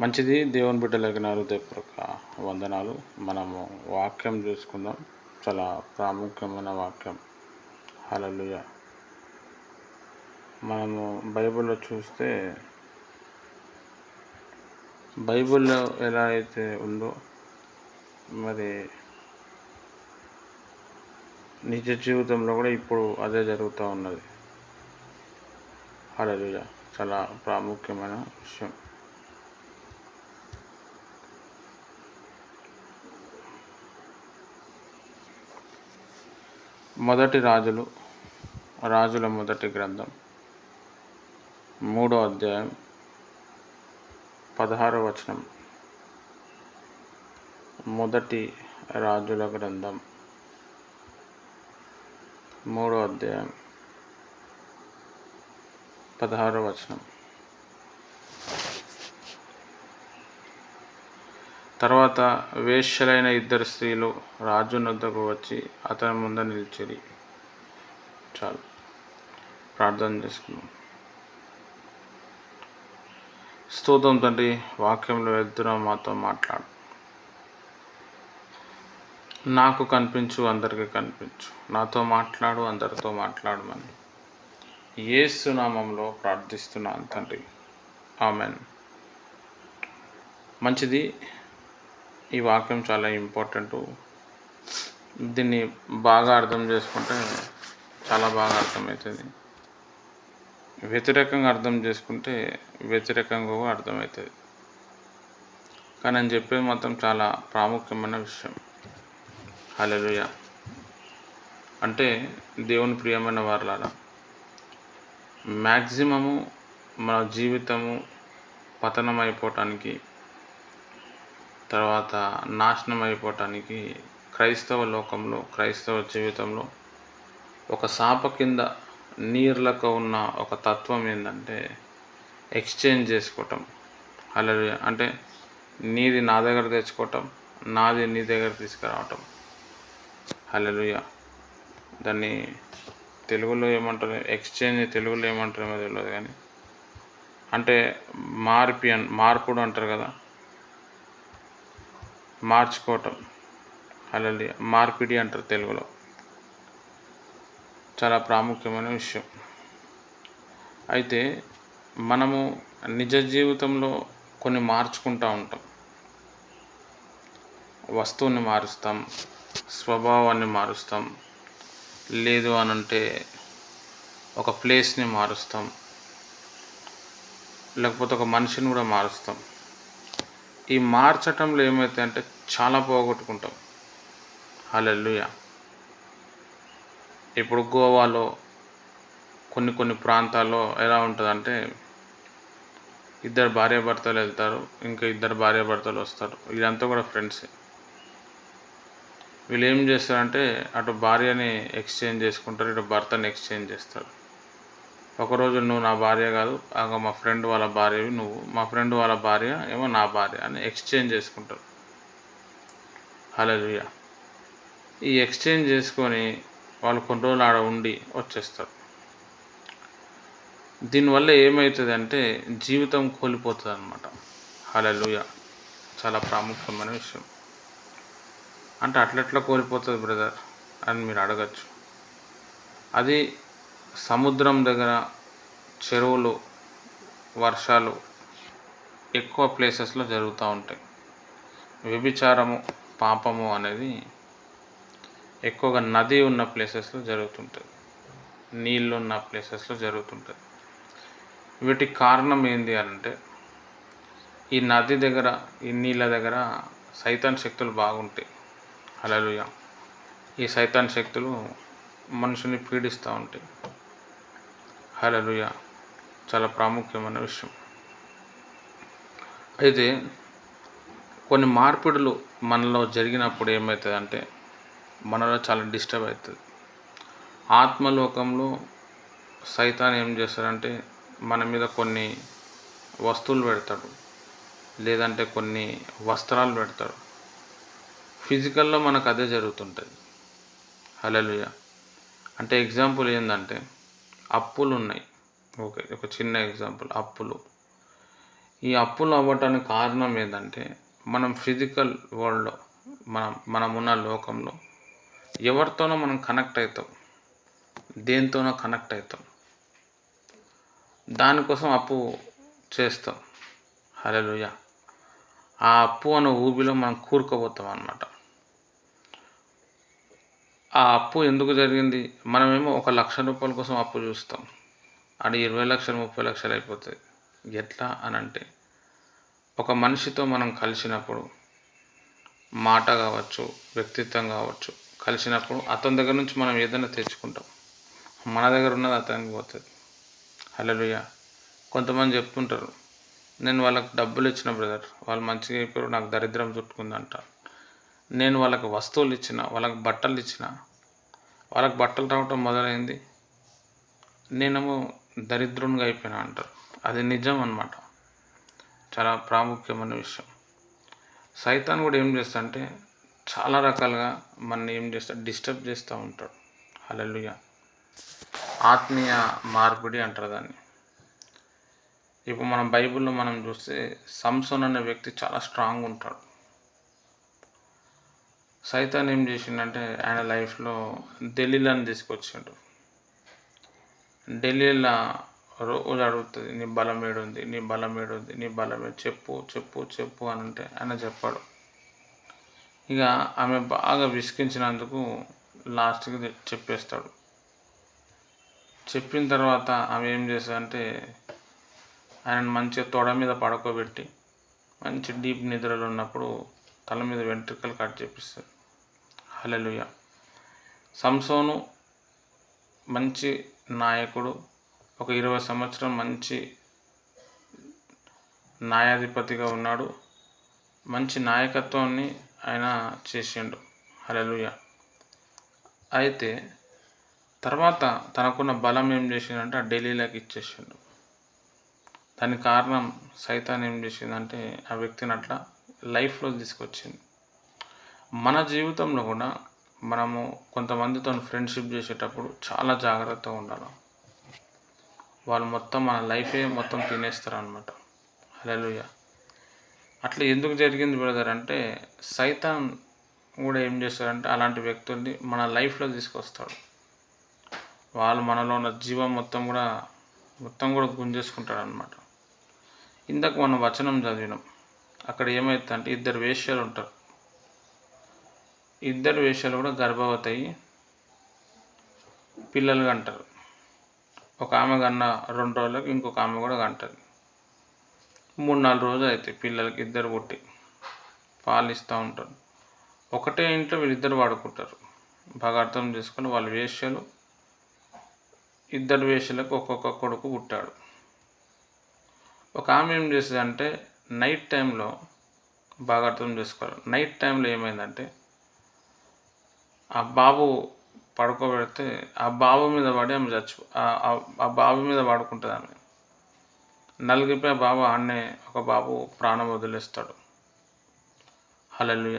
మంచిది. దేవుని బిడ్డలకి నా హృదయపూర్వక వందనాలు. మనము వాక్యం చూసుకుందాం. చాలా ప్రాముఖ్యమైన వాక్యం. హలలుయ మనము బైబిల్లో చూస్తే బైబిల్లో ఎలా అయితే ఉందో మరి నిజ జీవితంలో కూడా ఇప్పుడు అదే జరుగుతూ ఉన్నది. హలలుయ చాలా ప్రాముఖ్యమైన విషయం. మొదటి రాజులు రాజుల మొదటి గ్రంథం మూడో అధ్యాయం పదహారో వచనం. మొదటి రాజుల గ్రంథం మూడో అధ్యాయం పదహారో వచనం. తర్వాత వేశ్యలైన ఇద్దరు స్త్రీలు రాజునొద్దకు వచ్చి అతని ముందు నిలిచిరి. చాలు. ప్రార్థన చేసుకున్నాం స్తోత్రం తండ్రి వాక్యంలో ఎద్దున మాతో మాట్లాడు. నాకు కనిపించు అందరికీ కనిపించు. నాతో మాట్లాడు అందరితో మాట్లాడమని. యేసు నామంలో ప్రార్థిస్తున్నాను తండ్రి. ఆమెన్. మంచిది. ఈ వాక్యం చాలా ఇంపార్టెంట్ దీన్ని బాగా అర్థం చేసుకుంటే చాలా బాగా అర్థమవుతుంది. వ్యతిరేకంగా అర్థం చేసుకుంటే వ్యతిరేకంగా కూడా అర్థమవుతుంది. కానీ నేను చెప్పేది మాత్రం చాలా ప్రాముఖ్యమైన విషయం. హల్లెలూయా అంటే దేవుని ప్రియమైన వారులారా మ్యాక్సిమము మన జీవితము పతనం అయిపోవటానికి తర్వాత నాశనం అయిపోవటానికి క్రైస్తవ లోకంలో క్రైస్తవ జీవితంలో ఒక సాప కింద నీర్లకు ఉన్న ఒక తత్వం ఏంటంటే ఎక్స్చేంజ్ చేసుకోవటం. అలా అంటే నీది నా దగ్గర తెచ్చుకోవటం నాది నీ దగ్గర తీసుకురావటం. హల్లెలూయా. దాన్ని తెలుగులో ఏమంటారు? ఎక్స్చేంజ్ తెలుగులో ఏమంటారో తెలియదు కానీ అంటే మార్పి అన్ మార్పుడు అంటారు కదా మార్చుకోవటం. అలా మార్పిడి అంటారు తెలుగులో. చాలా ప్రాముఖ్యమైన విషయం. అయితే మనము నిజ జీవితంలో కొన్ని మార్చుకుంటూ ఉంటాం. వస్తువుని మారుస్తాం స్వభావాన్ని మారుస్తాం లేదు అని అంటే ఒక ప్లేస్ని మారుస్తాం లేకపోతే ఒక మనిషిని కూడా మారుస్తాం. ఈ మార్చటంలో ఏమైతే అంటే చాలా పోగొట్టుకుంటాం. హల్లెలూయా. ఇప్పుడు గోవాలో కొన్ని కొన్ని ప్రాంతాల్లో ఎలా ఉంటుందంటే ఇద్దరు భార్యాభర్తలు వెళ్తారు ఇంకా ఇద్దరు భార్యాభర్తలు వస్తారు. వీళ్ళంతా కూడా ఫ్రెండ్సే వీళ్ళు ఏం చేస్తారంటే అటు భార్యని ఎక్స్చేంజ్ చేసుకుంటారు ఇటు భర్తని ఎక్స్చేంజ్ చేస్తారు. ఒకరోజు నువ్వు నా భార్య కాదు ఆగ మా ఫ్రెండ్ వాళ్ళ భార్యవి నువ్వు మా ఫ్రెండ్ వాళ్ళ భార్య ఏమో నా భార్య అని ఎక్స్చేంజ్ చేసుకుంటారు. హల్లెలూయా. ఈ ఎక్స్చేంజ్ చేసుకొని వాళ్ళు కొన్ని రోజులు ఆడ ఉండి వచ్చేస్తారు. దీనివల్ల ఏమవుతుంది అంటే జీవితం కోల్పోతుంది అనమాట హల్లెలూయా. చాలా ప్రాముఖ్యమైన విషయం. అంటే అట్లెట్లా కోల్పోతుంది బ్రదర్ అని మీరు అడగచ్చు. అది సముద్రం దగ్గర చెరువులు వర్షాలు ఎక్కువ ప్లేసెస్లో జరుగుతూ ఉంటాయి. వ్యభిచారము పాపము అనేది ఎక్కువగా నది ఉన్న ప్లేసెస్లో జరుగుతుంటుంది. నీళ్ళు ఉన్న ప్లేసెస్లో జరుగుతుంటుంది. వీటికి కారణం ఏంటి అని అంటే ఈ నది దగ్గర ఈ నీళ్ళ దగ్గర సైతాన్ శక్తులు బాగుంటాయి. అలలుయ ఈ సైతాన్ శక్తులు మనుషుని పీడిస్తూ ఉంటాయి. హలలుయ చాలా ప్రాముఖ్యమైన విషయం. అయితే కొన్ని మార్పిడులు మనలో జరిగినప్పుడు ఏమవుతుంది అంటే మనలో చాలా డిస్టర్బ్ అవుతుంది ఆత్మలోకంలో సైతాన్ ఏం చేస్తాడంటే మన మీద కొన్ని వస్తువులు పెడతాడు. లేదంటే కొన్ని వస్త్రాలు పెడతాడు. ఫిజికల్లో మనకు అదే జరుగుతుంటుంది. హలలుయ అంటే ఎగ్జాంపుల్ ఏంటంటే అప్పులు ఉన్నాయి ఓకే ఒక చిన్న ఎగ్జాంపుల్ అప్పులు. ఈ అప్పులు అవ్వటానికి కారణం ఏంటంటే మనం ఫిజికల్ వరల్డ్లో మనం మనమున్న లోకంలో ఎవరితోనో మనం కనెక్ట్ అవుతాం దేనితోనో కనెక్ట్ అవుతాం దానికోసం అప్పు చేస్తాం. హలోయ ఆ అప్పు అనే ఊబిలో మనం కూరుకుపోతాం అన్నమాట. ఆ అప్పు ఎందుకు జరిగింది? మనమేమో ఒక లక్ష రూపాయల కోసం అప్పు చూస్తాం. అది ఇరవై లక్షలు ముప్పై లక్షలు అయిపోతాయి. ఎట్లా అని అంటే ఒక మనిషితో మనం కలిసినప్పుడు మాట కావచ్చు వ్యక్తిత్వం కావచ్చు కలిసినప్పుడు అతని దగ్గర నుంచి మనం ఏదైనా తెచ్చుకుంటాం. మన దగ్గర ఉన్నది అతనికి పోతుంది. హలోయ కొంతమంది చెప్తుంటారు నేను వాళ్ళకి డబ్బులు ఇచ్చిన బ్రదర్ వాళ్ళు మంచిగా అయిపోయారు నాకు దరిద్రం చుట్టుకుందంట. నేను వాళ్ళకి వస్తువులు ఇచ్చిన వాళ్ళకి బట్టలు ఇచ్చిన వాళ్ళకి బట్టలు రావటం మొదలైంది. నేనేమో దరిద్రునిగా అయిపోయినా అంటారు. అది నిజం అన్నమాట. చాలా ప్రాముఖ్యమైన విషయం. సైతాన్ కూడా ఏం చేస్తాడంటే చాలా రకాలుగా మన ఏం చేస్తా డిస్టర్బ్ చేస్తూ ఉంటాడు. అలలుయ ఆత్మీయ మార్పిడి అంటారు దాన్ని. ఇప్పుడు మనం బైబిల్లో మనం చూస్తే సంసోన్ అనే వ్యక్తి చాలా స్ట్రాంగ్ ఉంటాడు. సైతాన్ ఏం చేసిండంటే ఆయన లైఫ్లో ఢిల్లీలను తీసుకొచ్చిండు. ఢిల్లీలో రోజు అడుగుతుంది నీ బలం ఏడుంది నీ బలం ఏడుంది నీ బలం చెప్పు చెప్పు చెప్పు అని అంటే ఆయన చెప్పాడు. ఇక ఆమె బాగా విసిగించినందుకు లాస్ట్కి చెప్పేస్తాడు. చెప్పిన తర్వాత ఆమె ఏం చేస్తుందంటే ఆయన మంచిగా తొడ మీద పడుకోబెట్టి మంచి డీప్ నిద్రలో ఉన్నప్పుడు తల మీద వెంట్రుకలు కట్ చేపిస్తుంది. హలలుయ సంసోను మంచి నాయకుడు ఒక ఇరవై సంవత్సరం మంచి న్యాయాధిపతిగా ఉన్నాడు. మంచి నాయకత్వాన్ని ఆయన చేసిండు. హలలుయ అయితే తర్వాత తనకున్న బలం ఏం చేసిందంటే ఆ ఢిల్లీలోకి ఇచ్చేసిండు. దానికి కారణం సైతాన్ ఏం చేసిందంటే ఆ వ్యక్తిని అట్లా లైఫ్లో తీసుకొచ్చింది మన జీవితంలో కూడా మనము కొంతమందితో ఫ్రెండ్షిప్ చేసేటప్పుడు చాలా జాగ్రత్తగా ఉండాలి. వాళ్ళు మొత్తం మన లైఫే మొత్తం తినేస్తారు అనమాట హలోయ అట్లా ఎందుకు జరిగింది బ్రదర్ అంటే సైతాన్ కూడా ఏం చేస్తారంటే అలాంటి వ్యక్తుల్ని మన లైఫ్లో తీసుకొస్తాడు. వాళ్ళు మనలో ఉన్న జీవం మొత్తం కూడా మొత్తం కూడా గుంజేసుకుంటాడు అనమాట ఇందాక మనం వచనం చదివినాం. అక్కడ ఏమవుతుందంటే ఇద్దరు వేష్యాలు ఉంటారు. ఇద్దరు వేష్యాలు కూడా గర్భవతి అయ్యి పిల్లలు కంటారు. ఒక ఆమె కన్నా రెండు రోజులకు ఇంకొక ఆమె కూడా కంటది. మూడు నాలుగు రోజులు అవుతాయి పిల్లలకి ఇద్దరు పుట్టి పాలు ఇస్తూ ఉంటారు. ఒకటే ఇంట్లో వీళ్ళిద్దరు వాడుకుంటారు బాగా అర్థం చేసుకొని వాళ్ళ వేష్యలు ఇద్దరు వేష్యలకు ఒక్కొక్క కొడుకు పుట్టాడు. ఒక ఆమె ఏం చేసేదంటే నైట్ టైంలో బాగా అర్థం చేసుకోవాలి. నైట్ టైంలో ఏమైందంటే ఆ బాబు పడుకోబెడితే ఆ బాబు మీద పడి ఆమె చచ్చి ఆ బాబు మీద పడుకుంటుంది ఆమె. నలిగిపోయి బాబు ఆడనే ఒక బాబు ప్రాణం వదిలేస్తాడు. హలలుయ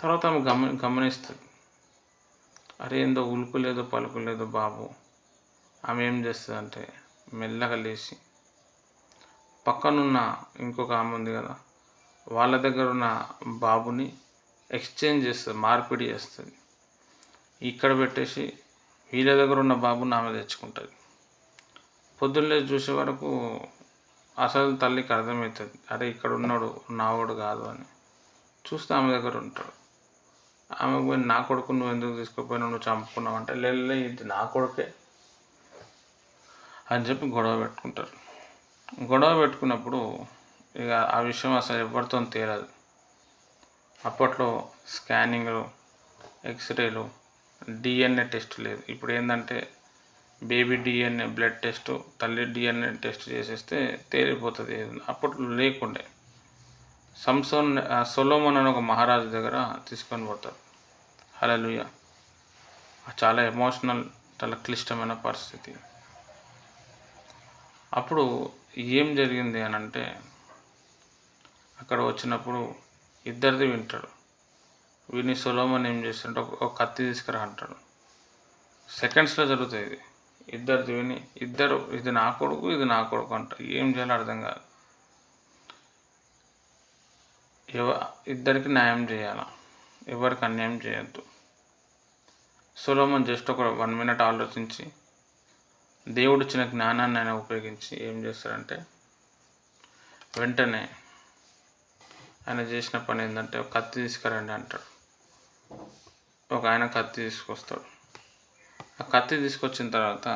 తర్వాత ఆమె గమ గమనిస్తుంది. అరే ఏందో ఉలుకు లేదు పలుకు లేదు బాబు. ఆమె ఏం చేస్తుంది అంటే మెల్లగా లేచి పక్కనున్న ఇంకొక ఆమె ఉంది కదా వాళ్ళ దగ్గర ఉన్న బాబుని ఎక్స్చేంజ్ చేస్తుంది మార్పిడి చేస్తుంది. ఇక్కడ పెట్టేసి వీళ్ళ దగ్గర ఉన్న బాబుని ఆమె తెచ్చుకుంటుంది. పొద్దున్నే చూసే వరకు అసలు తల్లికి అర్థమవుతుంది అరే ఇక్కడ ఉన్నాడు నావాడు కాదు అని. చూస్తే ఆమె దగ్గర ఉంటాడు. ఆమె పోయి నా కొడుకు నువ్వు ఎందుకు తీసుకుపోయినావు నువ్వు చంపుకున్నావు అంటే లేలే ఇది నా కొడుకే అని చెప్పి గొడవ పెట్టుకుంటారు. గొడవ పెట్టుకున్నప్పుడు ఇక ఆ విషయం అసలు ఎవరితో తేలదు. అప్పట్లో స్కానింగ్లు ఎక్స్రేలు డిఎన్ఏ టెస్ట్ లేదు. ఇప్పుడు ఏంటంటే బేబీ డిఎన్ఏ బ్లడ్ టెస్ట్ తల్లి డిఎన్ఏ టెస్ట్ చేసేస్తే తేలిపోతుంది. అప్పట్లో లేకుండే. సంసోన్ సొలోమన్ అని ఒక మహారాజు దగ్గర తీసుకొని పోతారు. హలలుయ చాలా ఎమోషనల్ చాలా క్లిష్టమైన పరిస్థితి. అప్పుడు ఏం జరిగింది అని అంటే అక్కడ వచ్చినప్పుడు ఇద్దరిది వింటాడు. వీడిని సొలోమన్ ఏం చేస్తుంటే ఒక కత్తి తీసుకురా అంటాడు. సెకండ్స్లో జరుగుతుంది ఇది. ఇద్దరిది విని ఇద్దరు ఇది నా కొడుకు ఇది నా కొడుకు అంటారు ఏం చేయాలో అర్థం కాదు. ఎవ ఇద్దరికి న్యాయం చేయాల? ఎవరికి అన్యాయం చేయొద్దు. సులోమన్ జస్ట్ ఒక వన్ మినిట్ ఆలోచించి దేవుడు ఇచ్చిన జ్ఞానాన్ని ఆయన ఉపయోగించి ఏం చేస్తారంటే వెంటనే ఆయన చేసిన పని ఏంటంటే ఒక కత్తి తీసుకురండి అంటాడు. ఒక ఆయన కత్తి తీసుకొస్తాడు. ఆ కత్తి తీసుకొచ్చిన తర్వాత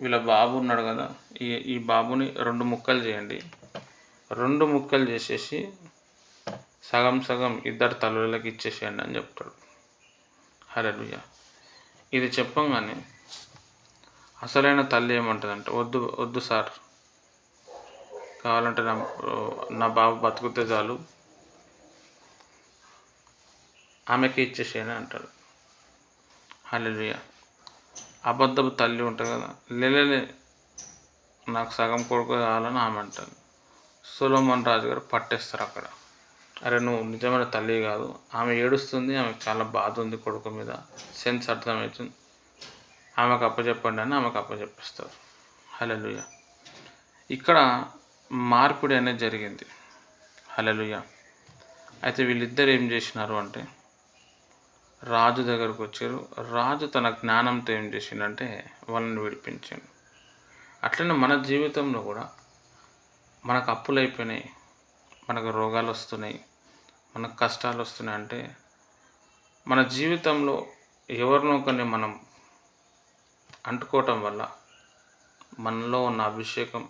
వీళ్ళ బాబు ఉన్నాడు కదా ఈ ఈ బాబుని రెండు ముక్కలు చేయండి. రెండు ముక్కలు చేసేసి సగం సగం ఇద్దరు తల్లులకి ఇచ్చేసేయండి అని చెప్తాడు. హరలుయ ఇది చెప్పంగానే అసలైన తల్లి ఏమంటుందంటే వద్దు వద్దు సార్. కావాలంటే నా నా బాబు బతుకుతే చాలు. ఆమెకి ఇచ్చేసేయని అంటాడు. హల్లెలూయ. అబద్ధపు తల్లి ఉంటుంది కదా లేలే నాకు సగం కొడుకు కావాలని ఆమె అంటుంది. సులోమన్ రాజు గారు పట్టేస్తారు అక్కడ. అరే నువ్వు నిజమైన తల్లి కాదు. ఆమె ఏడుస్తుంది ఆమెకు చాలా బాధ ఉంది కొడుకు మీద. సెన్స్ అర్థమవుతుంది. ఆమెకు అప్పచెప్పండి అని ఆమెకు అప్పచెప్పిస్తారు. హలో ఇక్కడ మార్పిడి అనేది జరిగింది. హలలుయ అయితే వీళ్ళిద్దరు ఏం చేసినారు అంటే రాజు దగ్గరకు వచ్చారు. రాజు తన జ్ఞానంతో ఏం చేసిండంటే వాళ్ళని విడిపించాడు. అట్లనే మన జీవితంలో కూడా మనకు అప్పులు అయిపోయినాయి మనకు రోగాలు వస్తున్నాయి మనకు కష్టాలు వస్తున్నాయి అంటే మన జీవితంలో ఎవరినో ఒకరిని మనం అంటుకోవటం వల్ల మనలో ఉన్న అభిషేకం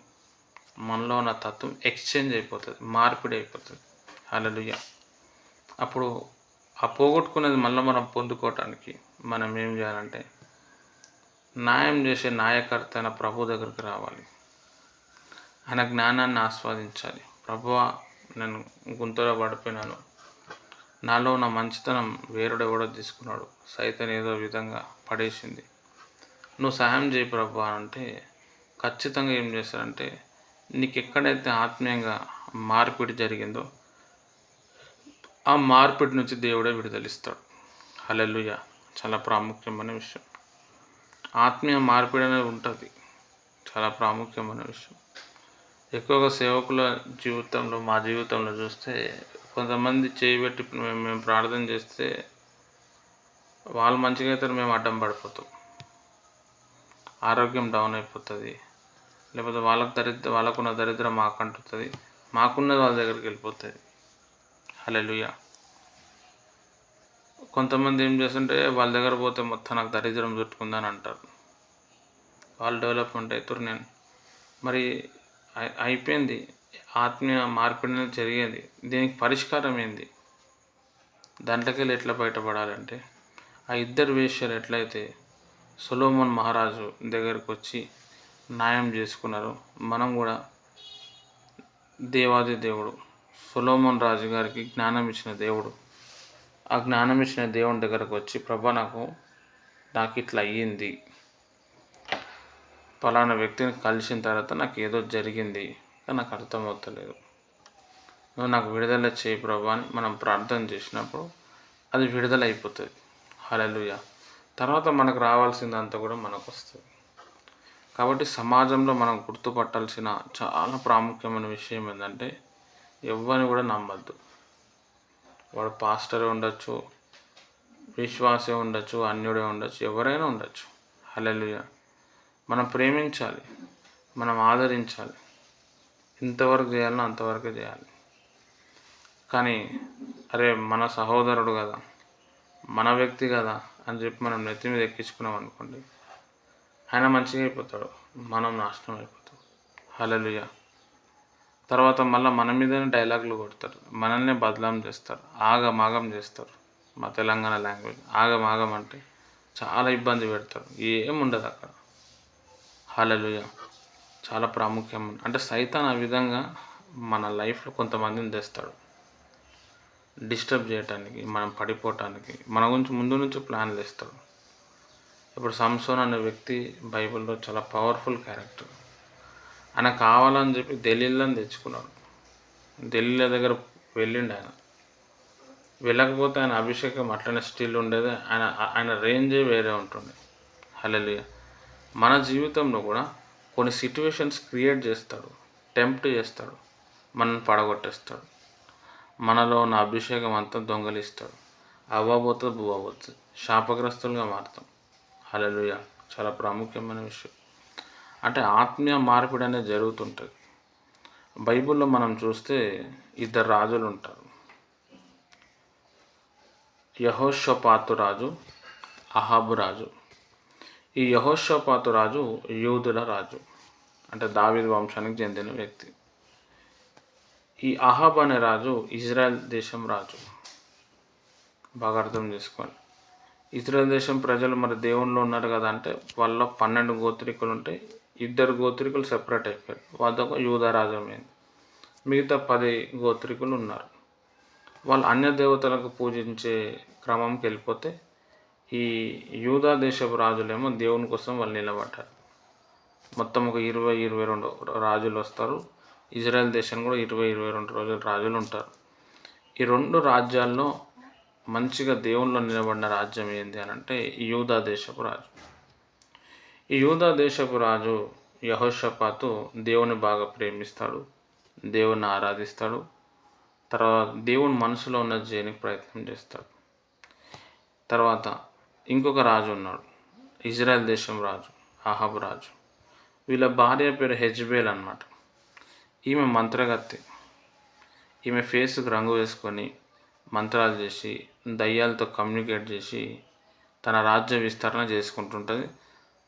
మనలో ఉన్న తత్వం ఎక్స్చేంజ్ అయిపోతుంది మార్పిడి అయిపోతుంది. అలలుయ అప్పుడు ఆ పోగొట్టుకునేది మళ్ళీ మనం పొందుకోవటానికి మనం ఏం చేయాలంటే న్యాయం చేసే నాయకర్త అయిన ప్రభు దగ్గరికి రావాలి. ఆయన జ్ఞానాన్ని ఆస్వాదించాలి. ప్రభు నేను గుంతలో పడిపోయినాను. నాలో ఉన్న మంచితనం వేరుడెవడో తీసుకున్నాడు. సైతం ఏదో విధంగా పడేసింది. నువ్వు సహాయం చేయి ప్రభు అని అంటే ఖచ్చితంగా ఏం చేస్తారంటే నీకు ఎక్కడైతే ఆత్మీయంగా మార్పిడి జరిగిందో ఆ మార్పిడి నుంచి దేవుడే విడుదలిస్తాడు. హలెలుయ చాలా ప్రాముఖ్యమైన విషయం. ఆత్మీయ మార్పిడి అనేది ఉంటుంది. చాలా ప్రాముఖ్యమైన విషయం. ఎక్కువగా సేవకుల జీవితంలో మా జీవితంలో చూస్తే కొంతమంది చేయబెట్టి మేము మేము ప్రార్థన చేస్తే వాళ్ళు మంచిగా అయితే మేము అడ్డం పడిపోతాం. ఆరోగ్యం డౌన్ అయిపోతుంది. లేకపోతే వాళ్ళకు దరిద్ర వాళ్ళకున్న దరిద్రం మాకు అంటుతుంది మాకున్నది వాళ్ళ దగ్గరికి వెళ్ళిపోతుంది హల్లెలూయా. కొంతమంది ఏం చేస్తుంటే వాళ్ళ దగ్గర పోతే మొత్తం నాకు దరిద్రం చుట్టుకుందని అంటారు. వాళ్ళు డెవలప్మెంట్ అవుతారు నేను. మరి అయిపోయింది. ఆత్మీయ మార్పిడి అనేది జరిగేది. దీనికి పరిష్కారం ఏంది? దాంట్లోకి వెళ్ళి ఎట్లా బయటపడాలంటే ఆ ఇద్దరు వేష్యాలు ఎట్లయితే సొలోమన్ మహారాజు దగ్గరకు వచ్చి న్యాయం చేసుకున్నారు. మనం కూడా దేవాది దేవుడు. సొలోమన్ రాజు గారికి జ్ఞానం ఇచ్చిన దేవుడు. ఆ జ్ఞానం ఇచ్చిన దేవుని దగ్గరకు వచ్చి ప్రభా నాకు నాకు ఇట్లా అయ్యింది. పలానా వ్యక్తిని కలిసిన తర్వాత నాకు ఏదో జరిగింది. కానీ నాకు అర్థమవుతలేదు. నువ్వు నాకు విడుదల చేయి ప్రభా అని మనం ప్రార్థన చేసినప్పుడు అది విడుదల అయిపోతుంది హలలుయ తర్వాత మనకు రావాల్సిందంతా కూడా మనకు వస్తుంది. కాబట్టి సమాజంలో మనం గుర్తుపట్టాల్సిన చాలా ప్రాముఖ్యమైన విషయం ఏంటంటే ఎవరిని కూడా నమ్మద్దు. వాడు పాస్టర్ ఉండొచ్చు విశ్వాసే ఉండొచ్చు అన్యుడే ఉండొచ్చు ఎవరైనా ఉండొచ్చు. హల్లెలూయా. మనం ప్రేమించాలి మనం ఆదరించాలి. ఎంతవరకు చేయాలనో అంతవరకు చేయాలి. కానీ అరే మన సహోదరుడు కదా మన వ్యక్తి కదా అని చెప్పి మనం నెత్తి మీద ఎక్కించుకున్నాం అనుకోండి ఆయన మంచిగా అయిపోతాడు. మనం నాశనం అయిపోతాం. హలలుయ తర్వాత మళ్ళీ మన మీదనే డైలాగులు కొడతారు. మనల్ని బదలాం చేస్తారు. ఆగమాగం చేస్తారు. మా తెలంగాణ లాంగ్వేజ్ ఆగమాగం అంటే చాలా ఇబ్బంది పెడతారు. ఏముండదు అక్కడ. హలలుయ చాలా ప్రాముఖ్యం. అంటే సైతాన్ ఆ విధంగా మన లైఫ్లో కొంతమందిని తెస్తాడు. డిస్టర్బ్ చేయటానికి మనం పడిపోవటానికి మన గురించి ముందు నుంచి ప్లాన్లు వేస్తాడు ఇప్పుడు సంసోన్ అనే వ్యక్తి బైబిల్లో చాలా పవర్ఫుల్ క్యారెక్టర్ ఆయన కావాలని చెప్పి ఢిల్లీలో తెచ్చుకున్నాడు. ఢిల్లీల దగ్గర వెళ్ళిండు ఆయన. వెళ్ళకపోతే ఆయన అభిషేకం అట్లనే స్టిల్ ఉండేది. ఆయన ఆయన రేంజే వేరే ఉంటుంది హల్లెలూయా మన జీవితంలో కూడా కొన్ని సిట్యువేషన్స్ క్రియేట్ చేస్తాడు. టెంప్ట్ చేస్తాడు. మనల్ని పడగొట్టేస్తాడు. మనలో ఉన్న అభిషేకం అంతా దొంగలిస్తాడు. అవ్వబోతుంది బువ్వబోతుంది శాపగ్రస్తులుగా మారుతాం. హల్లెలూయా. చాలా ప్రాముఖ్యమైన విషయం. అంటే ఆత్మీయ మార్పిడి అనేది జరుగుతుంటుంది. బైబిల్లో మనం చూస్తే ఇద్దరు రాజులు ఉంటారు. యహోషపాతు రాజు అహాబు రాజు. ఈ యహోషపాతు రాజు యూదుల రాజు. అంటే దావిద్ వంశానికి చెందిన వ్యక్తి. ఈ అహాబ్ అనే రాజు ఇజ్రాయెల్ దేశం రాజు. బాగా అర్థం చేసుకోండి. ఇజ్రాయెల్ దేశం ప్రజలు మరి దేవుళ్ళు ఉన్నారు కదా అంటే వాళ్ళ పన్నెండు గోత్రికులు ఉంటాయి ఇద్దరు గోత్రికులు సెపరేట్ అయిపోయారు. వాళ్ళొక యూదరాజం మిగతా పది గోత్రికులు ఉన్నారు. వాళ్ళు అన్య దేవతలకు పూజించే క్రమంకి వెళ్ళిపోతే ఈ యూదా దేశపు రాజులేమో దేవుని కోసం వాళ్ళు నిలబడ్డారు. మొత్తం ఒక ఇరవై ఇరవై రెండు రాజులు వస్తారు. ఇజ్రాయెల్ దేశం కూడా ఇరవై ఇరవై రెండు రోజులు రాజులు ఉంటారు. ఈ రెండు రాజ్యాల్లో మంచిగా దేవుళ్ళు నిలబడిన రాజ్యం ఏంటి అని అంటే యూదా దేశపు రాజు. ఈ యూదా దేశపు రాజు యహోషపాతు దేవుని బాగా ప్రేమిస్తాడు దేవుని ఆరాధిస్తాడు తర్వాత దేవుని మనసులో ఉన్నది చేయడానికి ప్రయత్నం చేస్తాడు. తర్వాత ఇంకొక రాజు ఉన్నాడు ఇజ్రాయెల్ దేశం రాజు అహబ్ రాజు. వీళ్ళ భార్య పేరు హెజ్బేల్ అనమాట ఈమె మంత్రగత్తి. ఈమె ఫేస్కి రంగు వేసుకొని మంత్రాలు చేసి దయ్యాలతో కమ్యూనికేట్ చేసి తన రాజ్య విస్తరణ చేసుకుంటుంటుంది.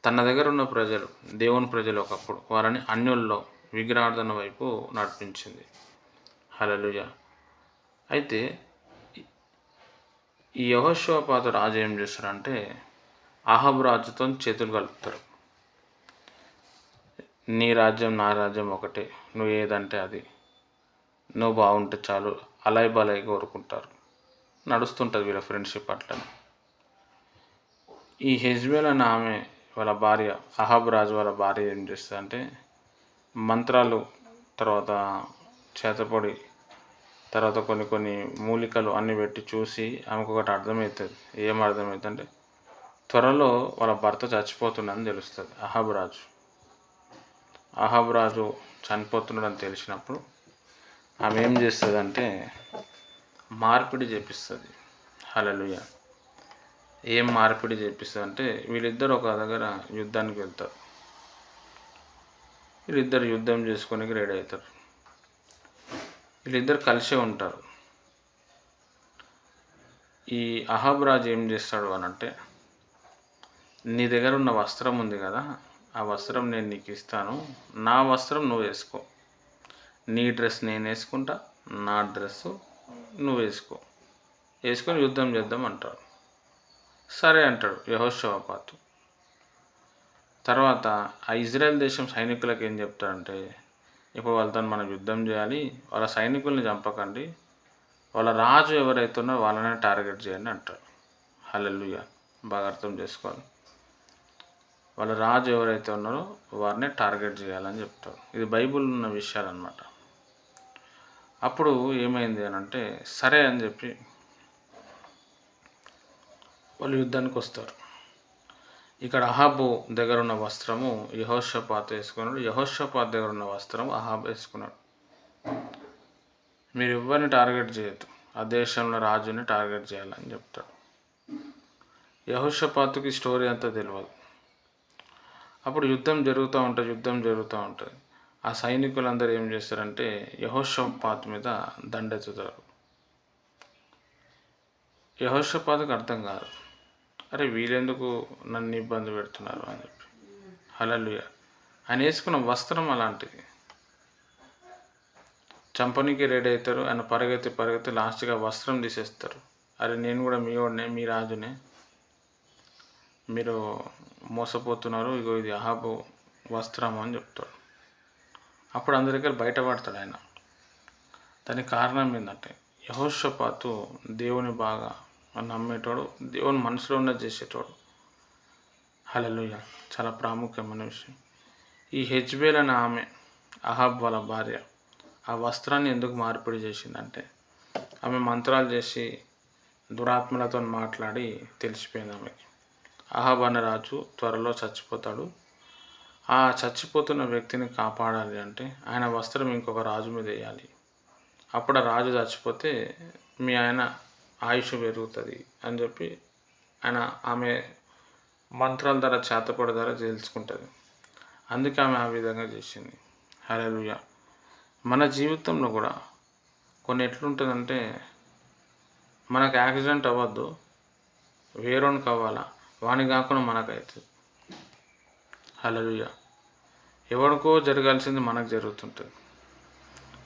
తన దగ్గర ఉన్న ప్రజలు దేవుని ప్రజలు ఒకప్పుడు వారిని అన్యుల్లో విగ్రహార్థన వైపు నడిపించింది. హలలుయ అయితే ఈ యహోశివపాత రాజు ఏం చేస్తారంటే అహబ్ రాజుతో చేతులు కలుపుతారు. నీ రాజ్యం నా రాజ్యం ఒకటే. నువ్వు ఏదంటే అది. నువ్వు బాగుంటే చాలు. అలాయ్ బలాయి కోరుకుంటారు. నడుస్తుంటుంది వీళ్ళ ఫ్రెండ్షిప్ అట్లా ఈ హెజ్బేల్ అనే ఆమె వాళ్ళ భార్య అహాబ్ రాజు వాళ్ళ భార్య ఏం చేస్తుందంటే మంత్రాలు తర్వాత చేతపొడి తర్వాత కొన్ని కొన్ని మూలికలు అన్నీ పెట్టి చూసి ఆమెకు ఒకటి అర్థమవుతుంది ఏం అర్థమవుతుంది అంటే త్వరలో వాళ్ళ భర్త చచ్చిపోతుండని తెలుస్తుంది అహాబ్ రాజు. అహాబ్ రాజు చనిపోతున్నాడని తెలిసినప్పుడు ఆమె ఏం చేస్తుందంటే మార్పిడి చేపిస్తుంది. హలలుయ ఏం మార్పిడి చేపిస్తుంది అంటే వీళ్ళిద్దరు ఒక దగ్గర యుద్ధానికి వెళ్తారు. వీళ్ళిద్దరు యుద్ధం చేసుకోనికి రెడీ అవుతారు. వీళ్ళిద్దరు కలిసే ఉంటారు. ఈ అహబ్రాజు ఏం చేస్తాడు అని అంటే నీ దగ్గర ఉన్న వస్త్రం ఉంది కదా ఆ వస్త్రం నేను నీకు ఇస్తాను. నా వస్త్రం నువ్వు వేసుకో. నీ డ్రెస్ నేను వేసుకుంటా నా డ్రెస్ నువ్వు వేసుకో. వేసుకొని యుద్ధం చేద్దాం అంటాడు. సరే అంటాడు యహోషవపాతు తర్వాత ఆ ఇజ్రాయెల్ దేశం సైనికులకు ఏం చెప్తాడంటే ఇప్పుడు వాళ్ళతో మనం యుద్ధం చేయాలి వాళ్ళ సైనికుల్ని చంపకండి వాళ్ళ రాజు ఎవరైతే ఉన్నారో వాళ్ళనే టార్గెట్ చేయండి అంటాడు. హల్లెలూయ. బాగా అర్థం చేసుకోవాలి. వాళ్ళ రాజు ఎవరైతే ఉన్నారో వారిని టార్గెట్ చేయాలని చెప్తాడు. ఇది బైబిల్ ఉన్న విషయాలు అనమాట అప్పుడు ఏమైంది అని అంటే సరే అని చెప్పి వాళ్ళు యుద్ధానికి వస్తారు. ఇక్కడ అహాబు దగ్గర ఉన్న వస్త్రము యహోషపాత్ వేసుకున్నాడు. యహోషపాత్ దగ్గర ఉన్న వస్త్రం అహాబ్ వేసుకున్నాడు. మీరు ఎవరిని టార్గెట్ చేయొద్దు. ఆ దేశంలో రాజుని టార్గెట్ చేయాలని చెప్తాడు. యహోషపాతుకి స్టోరీ అంతా తెలియదు అప్పుడు యుద్ధం జరుగుతూ ఉంటుంది యుద్ధం జరుగుతూ ఉంటుంది. ఆ సైనికులందరూ ఏం చేస్తారంటే యహోషపాత్ మీద దండెత్తుతారు. యహోషపాత్కి అర్థం కాదు. అరే వీళ్ళెందుకు నన్ను ఇబ్బంది పెడుతున్నారు అని చెప్పి. హలలుయ ఆయన వేసుకున్న వస్త్రం అలాంటిది. చంపనీకి రెడీ అవుతారు. ఆయన పరిగెత్తి పరిగెత్తి లాస్ట్గా వస్త్రం తీసేస్తారు. అరే నేను కూడా మీ వాడినే మీ రాజునే. మీరు మోసపోతున్నారు. ఇగో ఇది అహాబు వస్త్రం అని చెప్తాడు. అప్పుడు అందరికీ బయటపడతాడు ఆయన. దానికి కారణం ఏంటంటే యహోషపాతు దేవుని బాగా నమ్మేటోడు దేవుని మనసులో ఉన్న చేసేటోడు. హలలుయ చాలా ప్రాముఖ్యమైన విషయం. ఈ హెచ్బేల్ అనే ఆమె అహాబ్ వాళ్ళ భార్య ఆ వస్త్రాన్ని ఎందుకు మార్పిడి చేసిందంటే ఆమె మంత్రాలు చేసి దురాత్మలతో మాట్లాడి తెలిసిపోయింది ఆమెకి. అహాబ్ అనే రాజు త్వరలో చచ్చిపోతాడు. ఆ చచ్చిపోతున్న వ్యక్తిని కాపాడాలి అంటే ఆయన వస్త్రం ఇంకొక రాజు మీద వేయాలి. అప్పుడు ఆ రాజు చచ్చిపోతే మీ ఆయన ఆయుష్ పెరుగుతుంది అని చెప్పి ఆయన ఆమె మంత్రాల ద్వారా చేతపడి ద్వారా తెలుసుకుంటుంది అందుకే ఆమె ఆ విధంగా చేసింది. హల్లెలూయా. మన జీవితంలో కూడా కొన్ని ఎట్లుంటుందంటే మనకు యాక్సిడెంట్ అవ్వద్దు. వేరే అవ్వాలా? వాని కాకుండా మనకైతుంది హలో ఎవరికో జరగాల్సింది మనకు జరుగుతుంటుంది.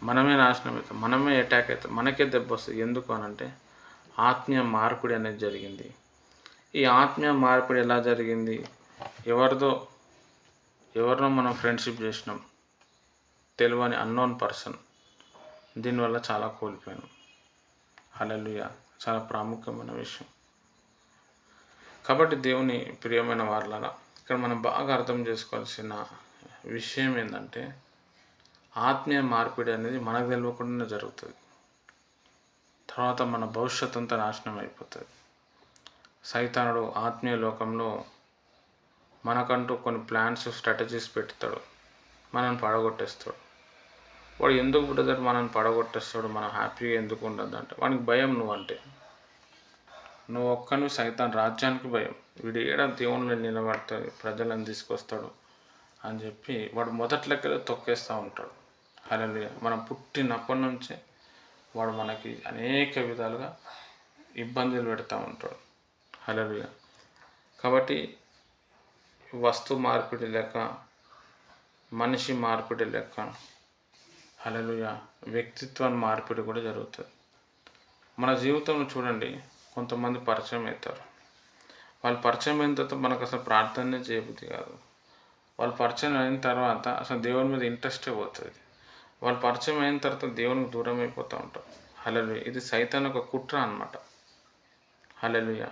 మనమే నాశనం అవుతాం. మనమే అటాక్ అవుతాం. మనకే దెబ్బ వస్తుంది. ఎందుకు అనంటే ఆత్మీయ మార్పిడి అనేది జరిగింది. ఈ ఆత్మీయ మార్పిడి ఎలా జరిగింది? ఎవరిదో ఎవరినో మనం ఫ్రెండ్షిప్ చేసినాం. తెలియని అన్నోన్ పర్సన్ దీనివల్ల చాలా కోల్పోయాను. అలలుయ చాలా ప్రాముఖ్యమైన విషయం. కాబట్టి దేవుని ప్రియమైన వాళ్ళ ఇక్కడ మనం బాగా అర్థం చేసుకోవాల్సిన విషయం ఏంటంటే ఆత్మీయ మార్పిడి అనేది మనకు తెలియకుండానే జరుగుతుంది. తర్వాత మన భవిష్యత్తు అంతా నాశనం అయిపోతుంది. సైతానుడు ఆత్మీయ లోకంలో మనకంటూ కొన్ని ప్లాన్స్ స్ట్రాటజీస్ పెడతాడు. మనల్ని పడగొట్టేస్తాడు. వాడు ఎందుకు బ్రదర్ మనల్ని పడగొట్టేస్తాడు? మనం హ్యాపీగా ఎందుకు ఉండదు అంటే వానికి భయం నువ్వు అంటే నువ్వు ఒక్కని సైతాన్ రాజ్యానికి భయం. వీడు ఏడ దేవుళ్ళు నిలబడతాడు ప్రజలను తీసుకొస్తాడు. అని చెప్పి వాడు మొదట్లకెళ్ళి తొక్కేస్తూ ఉంటాడు. హల్లెలూయా. మనం పుట్టినప్పటి నుంచే వాడు మనకి అనేక విధాలుగా ఇబ్బందులు పెడతా ఉంటాడు. హల్లెలూయా. కాబట్టి వస్తు మార్పిడి లెక్క మనిషి మార్పిడి లెక్క హల్లెలూయా వ్యక్తిత్వాన్ని మార్పిడి కూడా జరుగుతుంది. మన జీవితంలో చూడండి కొంతమంది పరిచయం అవుతారు. వాళ్ళు పరిచయం అయిన తర్వాత మనకు అసలు ప్రార్థన చేయబుద్ధి కాదు. వాళ్ళు పరిచయం అయిన తర్వాత అసలు దేవుని మీద ఇంట్రెస్టే పోతుంది. వాళ్ళు పరిచయం అయిన తర్వాత దేవునికి దూరం అయిపోతూ ఉంటాం హలలుయ ఇది సైతాన్ ఒక కుట్ర అనమాట హలలుయ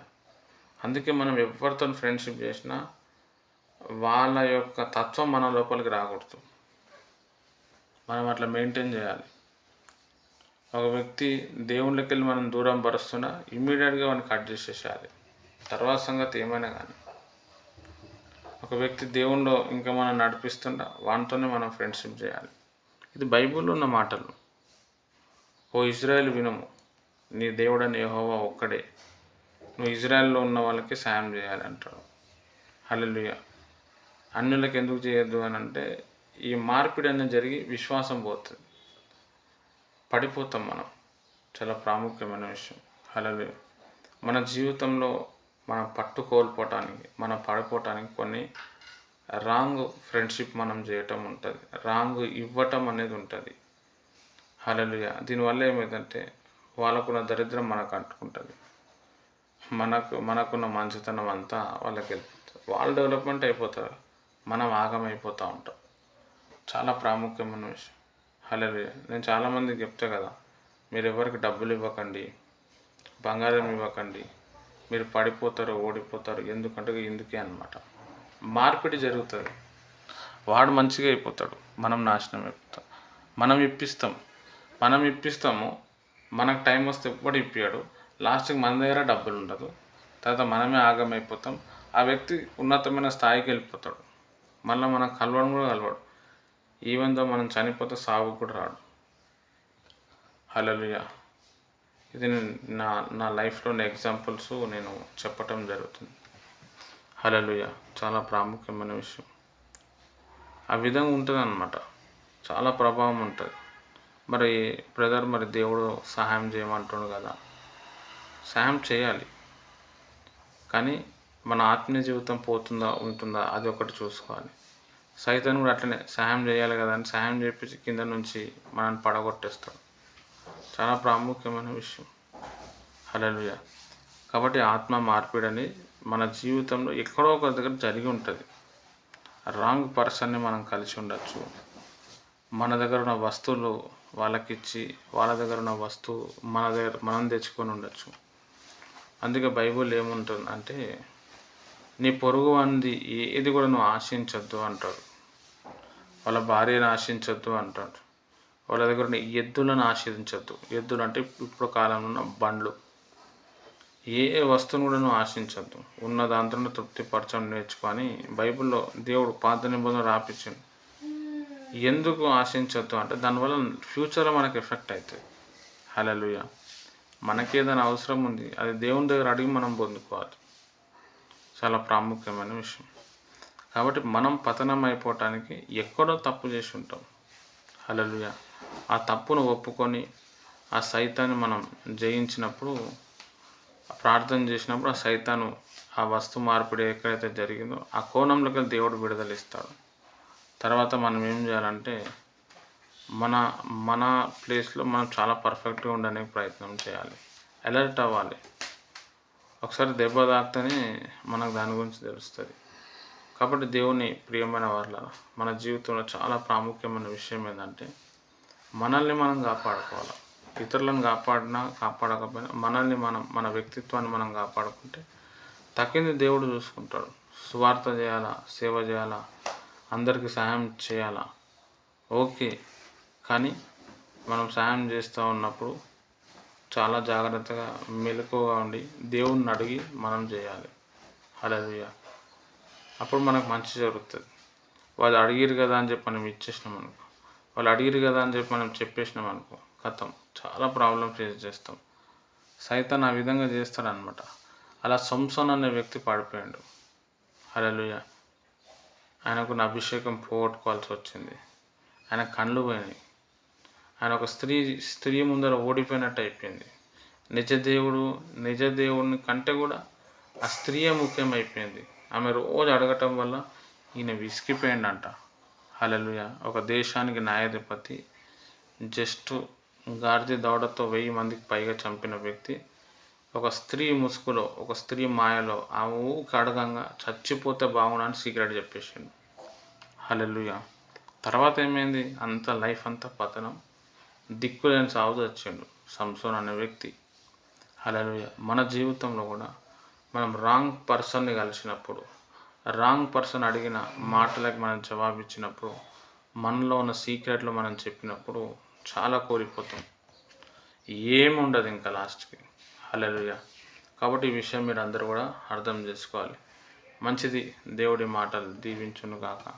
అందుకే మనం ఎవరితో ఫ్రెండ్షిప్ చేసినా వాళ్ళ యొక్క తత్వం మన లోపలికి రాకూడదు. మనం అట్లా మెయింటైన్ చేయాలి. ఒక వ్యక్తి దేవుళ్ళకి వెళ్ళి మనం దూరం పరుస్తున్నా ఇమ్మీడియట్గా మనం కట్ చేసేసేయాలి. తర్వాత సంగతి ఏమైనా కానీ. ఒక వ్యక్తి దేవుణ్ణి ఇంకా మనం నడిపిస్తుంటా వానితోనే మనం ఫ్రెండ్షిప్ చేయాలి. ఇది బైబిల్లో ఉన్న మాటలు. ఓ ఇజ్రాయెల్ వినము. నీ దేవుడని యెహోవా ఒక్కడే. నువ్వు ఇజ్రాయెల్లో ఉన్న వాళ్ళకి సాయం చేయాలి అంటాడు. హలలుయ అన్యులకు ఎందుకు చేయొద్దు అని అంటే ఈ మార్పిడి అనేది జరిగి విశ్వాసం పోతుంది. పడిపోతాం మనం. చాలా ప్రాముఖ్యమైన విషయం. హలలుయ మన జీవితంలో మనం పట్టు కోల్పోవటానికి మనం పడిపోవటానికి కొన్ని రాంగ్ ఫ్రెండ్షిప్ మనం చేయటం ఉంటుంది. రాంగ్ ఇవ్వటం అనేది ఉంటుంది. హల్లెలూయా. దీనివల్ల ఏమైందంటే వాళ్ళకున్న దరిద్రం మనకు అంటుకుంటుంది. మనకు మనకున్న మంచితనం అంతా వాళ్ళకి వెళ్ళిపోతుంది వాళ్ళు డెవలప్మెంట్ అయిపోతారు. మనం ఆగమైపోతూ ఉంటాం. చాలా ప్రాముఖ్యమైన విషయం. హల్లెలూయా. నేను చాలామందికి చెప్తా కదా మీరు ఎవరికి డబ్బులు ఇవ్వకండి బంగారం ఇవ్వకండి మీరు పడిపోతారు ఓడిపోతారు ఎందుకంటే ఇందుకే అనమాట మార్పిడి జరుగుతుంది. వాడు మంచిగా అయిపోతాడు. మనం నాశనం అయిపోతాం. మనం ఇప్పిస్తాం. మనం ఇప్పిస్తాము. మనకు టైం వస్తే ఎప్పుడు ఇప్పియాడు లాస్ట్కి మన దగ్గర డబ్బులు ఉండదు. తర్వాత మనమే ఆగమైపోతాం. ఆ వ్యక్తి ఉన్నతమైన స్థాయికి వెళ్ళిపోతాడు. మళ్ళీ మనం కలవడం కూడా కలవాడు. ఈవెన్ దో మనం చనిపోతే సాగు కూడా రాడు. హలో ఇది నా నా లైఫ్లోని ఎగ్జాంపుల్స్ నేను చెప్పటం జరుగుతుంది. హలలుయ చాలా ప్రాముఖ్యమైన విషయం. ఆ విధంగా ఉంటుంది అనమాట చాలా ప్రభావం ఉంటుంది. మరి బ్రదర్ మరి దేవుడు సహాయం చేయమంటుండు కదా. సహాయం చేయాలి. కానీ మన ఆత్మీయ జీవితం పోతుందా ఉంటుందా అది ఒకటి చూసుకోవాలి. సైతాన్ని కూడా అట్లనే సహాయం చేయాలి కదా అని సహాయం చేపించి కింద నుంచి మనల్ని పడగొట్టేస్తాడు. చాలా ప్రాముఖ్యమైన విషయం. హలలుయ కాబట్టి ఆత్మ మార్పిడని మన జీవితంలో ఎక్కడో ఒక దగ్గర జరిగి ఉంటుంది. రాంగ్ పర్సన్ని మనం కలిసి ఉండొచ్చు. మన దగ్గర ఉన్న వస్తువులు వాళ్ళకిచ్చి వాళ్ళ దగ్గర ఉన్న వస్తువు మన దగ్గర మనం తెచ్చుకొని ఉండొచ్చు. అందుకే బైబుల్ ఏముంటుంది అంటే నీ పొరుగు అంది ఏది కూడా నువ్వు ఆశించొద్దు అంటాడు. వాళ్ళ భార్యను ఆశించొద్దు అంటాడు. వాళ్ళ దగ్గర ఉన్న ఎద్దులను ఆశ్రయించవద్దు ఎద్దులు అంటే ఇప్పుడు కాలంలో ఉన్న బండ్లు. ఏ వస్తువును కూడా నువ్వు ఆశించద్దు ఉన్న దాంతో తృప్తిపరచడం నేర్చుకొని బైబిల్లో దేవుడు పాత నిబంధన రాపించింది ఎందుకు ఆశించద్దు అంటే దానివల్ల ఫ్యూచర్లో మనకు ఎఫెక్ట్ అవుతుంది. హలలుయ మనకి ఏదైనా అవసరం ఉంది అది దేవుని దగ్గర అడిగి మనం పొందుకోవాలి. చాలా ప్రాముఖ్యమైన విషయం. కాబట్టి మనం పతనం అయిపోవటానికి ఎక్కడో తప్పు చేసి ఉంటాం. అలలుయ ఆ తప్పును ఒప్పుకొని ఆ సైతాన్ని మనం జయించినప్పుడు ప్రార్థన చేసినప్పుడు ఆ సైతాను ఆ వస్తు మార్పిడి ఎక్కడైతే జరిగిందో ఆ కోణంలోకి దేవుడు విడుదలిస్తాడు. తర్వాత మనం ఏం చేయాలంటే మన మన ప్లేస్లో మనం చాలా పర్ఫెక్ట్గా ఉండడానికి ప్రయత్నం చేయాలి. అలర్ట్ అవ్వాలి. ఒకసారి దెబ్బ తాకితేనే మనకు దాని గురించి తెలుస్తుంది. కాబట్టి దేవుని ప్రియమైన వాళ్ళ మన జీవితంలో చాలా ప్రాముఖ్యమైన విషయం ఏంటంటే మనల్ని మనం కాపాడుకోవాలి? ఇతరులను కాపాడినా కాపాడకపోయినా మనల్ని మనం మన వ్యక్తిత్వాన్ని మనం కాపాడుకుంటే తక్కింది దేవుడు చూసుకుంటాడు. సువార్త చేయాలా? సేవ చేయాలా? అందరికీ సహాయం చేయాలా? ఓకే కానీ మనం సహాయం చేస్తూ ఉన్నప్పుడు చాలా జాగ్రత్తగా మెలకువగా ఉండి దేవుణ్ణి అడిగి మనం చేయాలి. అలా అప్పుడు మనకు మంచి జరుగుతుంది. వాళ్ళు అడిగిరు కదా అని చెప్పి మనం ఇచ్చేసినాం అనుకో. వాళ్ళు అడిగిరు కదా అని చెప్పి మనం చెప్పేసినాం అనుకో. కథం చాలా ప్రాబ్లం ఫేస్ చేస్తాం. సైతాన్ ఆ విధంగా చేస్తాడనమాట అలా సంసోన్ అనే వ్యక్తి పడిపోయాడు. హల్లెలూయా. ఆయనకు నా అభిషేకం పోగొట్టుకోవాల్సి వచ్చింది. ఆయన కళ్ళు పోయినాయి. ఆయన ఒక స్త్రీ స్త్రీ ముందర ఓడిపోయినట్టు అయిపోయింది. నిజ దేవుడు నిజ దేవుడిని కంటే కూడా ఆ స్త్రీయే ముఖ్యమైపోయింది. ఆమె రోజు అడగటం వల్ల ఈయన విసిగిపోయిండంట. హలలుయ ఒక దేశానికి న్యాయాధిపతి జస్ట్ గాడిద దౌడతో వెయ్యి మందికి పైగా చంపిన వ్యక్తి ఒక స్త్రీ ముసుగులో ఒక స్త్రీ మాయలో ఆ ఊకి అడగంగా చచ్చిపోతే బాగుండని సీక్రెట్ చెప్పేసిండు. హలలుయ తర్వాత ఏమైంది? అంత లైఫ్ అంతా పతనం. దిక్కులేని సాగు వచ్చిండు సంసోన్ అనే వ్యక్తి. హల్లెలూయా. మన జీవితంలో కూడా మనం రాంగ్ పర్సన్ని కలిసినప్పుడు రాంగ్ పర్సన్ అడిగిన మాటలకు మనం జవాబు ఇచ్చినప్పుడు మనలో ఉన్న సీక్రెట్లు మనం చెప్పినప్పుడు చాలా కోల్పోతాం. ఏముండదు ఇంకా లాస్ట్కి హలెలుయ కాబట్టి ఈ విషయం మీరు అందరూ కూడా అర్థం చేసుకోవాలి. మంచిది దేవుడి మాటలు దీవించును కాక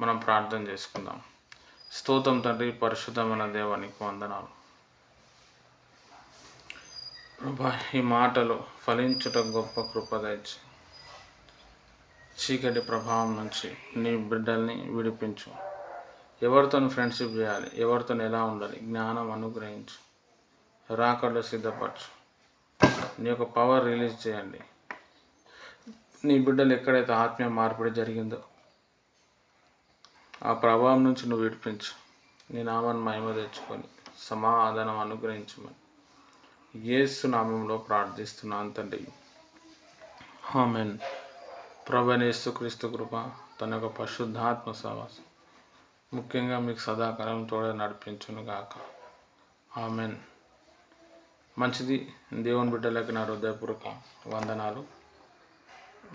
మనం ప్రార్థన చేసుకుందాం. స్తోత్రం తండ్రి పరిశుద్ధమైన దేవానికి వందనాలు. ప్రభా ఈ మాటలు ఫలించుట గొప్ప కృప చీకటి ప్రభావం నుంచి నీ బిడ్డల్ని విడిపించు. ఎవరితో ఫ్రెండ్షిప్ చేయాలి ఎవరితో ఎలా ఉండాలి జ్ఞానం అనుగ్రహించు. రాకడలో సిద్ధపరచు. నీ యొక్క పవర్ రిలీజ్ చేయండి. నీ బిడ్డలు ఎక్కడైతే ఆత్మీయ మార్పిడి జరిగిందో ఆ ప్రభావం నుంచి నువ్వు విడిపించు. నీ నామాన్ని మహిమ తెచ్చుకొని సమాధానం అనుగ్రహించమని. యేసు నామంలో ప్రార్థిస్తున్నాను తండ్రి. ఆమెన్. ప్రభనేసు క్రీస్తు కృప తన యొక్క పరిశుద్ధాత్మ సవాసం ముఖ్యంగా మీకు సదాకాలం తోడ నడిపించును గాక. ఆమెన్. మంచిది. దేవుని బిడ్డలకి నా హృదయపూర్వక వందనాలు.